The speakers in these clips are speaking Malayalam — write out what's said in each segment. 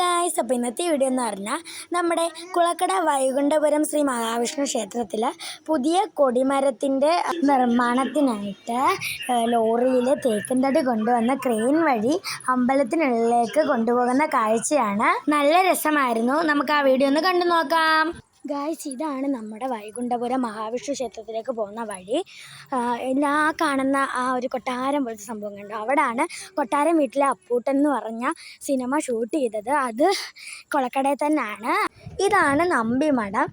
ഗായ്സ് അപ്പോൾ ഇന്നത്തെ വീഡിയോ എന്ന് പറഞ്ഞാൽ നമ്മുടെ കുളക്കട വൈകുണ്ഠപുരം ശ്രീ മഹാവിഷ്ണു ക്ഷേത്രത്തിൽ പുതിയ കൊടിമരത്തിന്റെ നിർമ്മാണത്തിനായിട്ട് ലോറിയിൽ തേക്കും കൊണ്ടുവന്ന ക്രെയിൻ വഴി അമ്പലത്തിനുള്ളിലേക്ക് കൊണ്ടുപോകുന്ന കാഴ്ചയാണ്. നല്ല രസമായിരുന്നു. നമുക്ക് ആ വീഡിയോ ഒന്ന് കണ്ടു നോക്കാം. ഗായ്സ് ഇതാണ് നമ്മുടെ വൈകുണ്ഠപുരം മഹാവിഷ്ണു ക്ഷേത്രത്തിലേക്ക് പോകുന്ന വഴി. എല്ലാ കാണുന്ന ആ ഒരു കൊട്ടാരം പോലത്തെ സംഭവം കണ്ടു. അവിടാണ് കൊട്ടാരം വീട്ടിലെ അപ്പൂട്ടൻ എന്ന് പറഞ്ഞ സിനിമ ഷൂട്ട് ചെയ്തത്. അത് കൊളക്കടയിൽ തന്നെയാണ്. ഇതാണ് നമ്പിമഠം മഠം.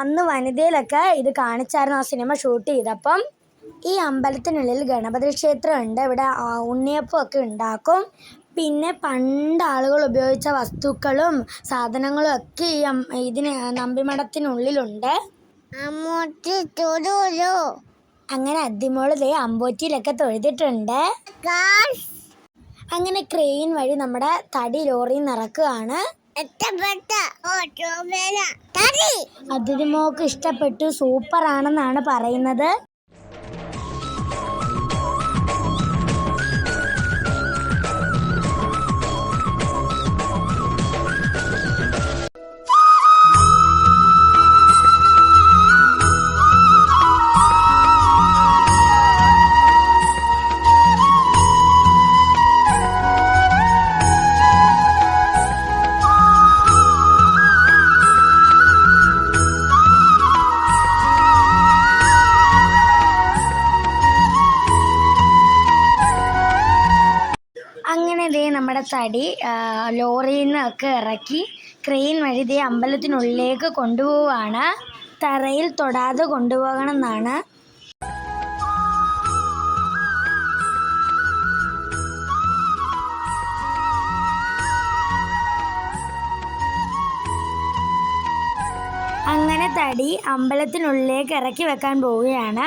അന്ന് വനിതയിലൊക്കെ ഇത് കാണിച്ചായിരുന്നു ആ സിനിമ ഷൂട്ട് ചെയ്തപ്പം. ഈ അമ്പലത്തിനുള്ളിൽ ഗണപതി ക്ഷേത്രമുണ്ട് ഇവിടെ ഉണ്ണിയപ്പം ഒക്കെ ഉണ്ടാക്കും. പിന്നെ പണ്ട് ആളുകൾ ഉപയോഗിച്ച വസ്തുക്കളും സാധനങ്ങളും ഒക്കെ ഈ ഇതിന് നമ്പിമഠത്തിനുള്ളിലുണ്ട്. തൊടുലോ? അങ്ങനെ അദ്ദിമോൾ ദേ അമ്പോറ്റിയിലൊക്കെ തൊഴുതിട്ടുണ്ട്. അങ്ങനെ ക്രെയിൻ വഴി നമ്മുടെ തടി ലോറി നിറക്കുകയാണ്. അതിഥിമോക്ക് ഇഷ്ടപ്പെട്ടു. സൂപ്പർ ആണെന്നാണ് പറയുന്നത്. അങ്ങനെ ദേ നമ്മുടെ തടി ലോറിയിൽ നിന്നൊക്കെ ഇറക്കി ക്രെയിൻ വഴി ദേ അമ്പലത്തിനുള്ളിലേക്ക് കൊണ്ടുപോവാണ്. തറയിൽ തൊടാതെ കൊണ്ടുപോകണം എന്നാണ് അങ്ങനെ തടി അമ്പലത്തിനുള്ളിലേക്ക് ഇറക്കി വെക്കാൻ പോവുകയാണ്.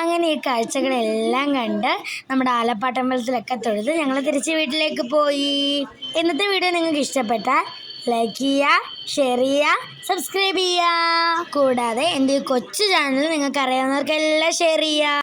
അങ്ങനെ ഈ കാഴ്ചകളെല്ലാം കണ്ട് നമ്മുടെ ആലപ്പാട്ടമ്പലത്തിലൊക്കെ തൊഴുത് ഞങ്ങൾ തിരിച്ച് വീട്ടിലേക്ക് പോയി. ഇന്നത്തെ വീഡിയോ നിങ്ങൾക്ക് ഇഷ്ടപ്പെട്ടാൽ ലൈക്ക് ചെയ്യുക ഷെയർ ചെയ്യുക സബ്സ്ക്രൈബ് ചെയ്യുക. കൂടാതെ എന്റെ ഈ കൊച്ചു ചാനൽ നിങ്ങൾക്ക് അറിയാവുന്നവർക്കെല്ലാം ഷെയർ ചെയ്യുക.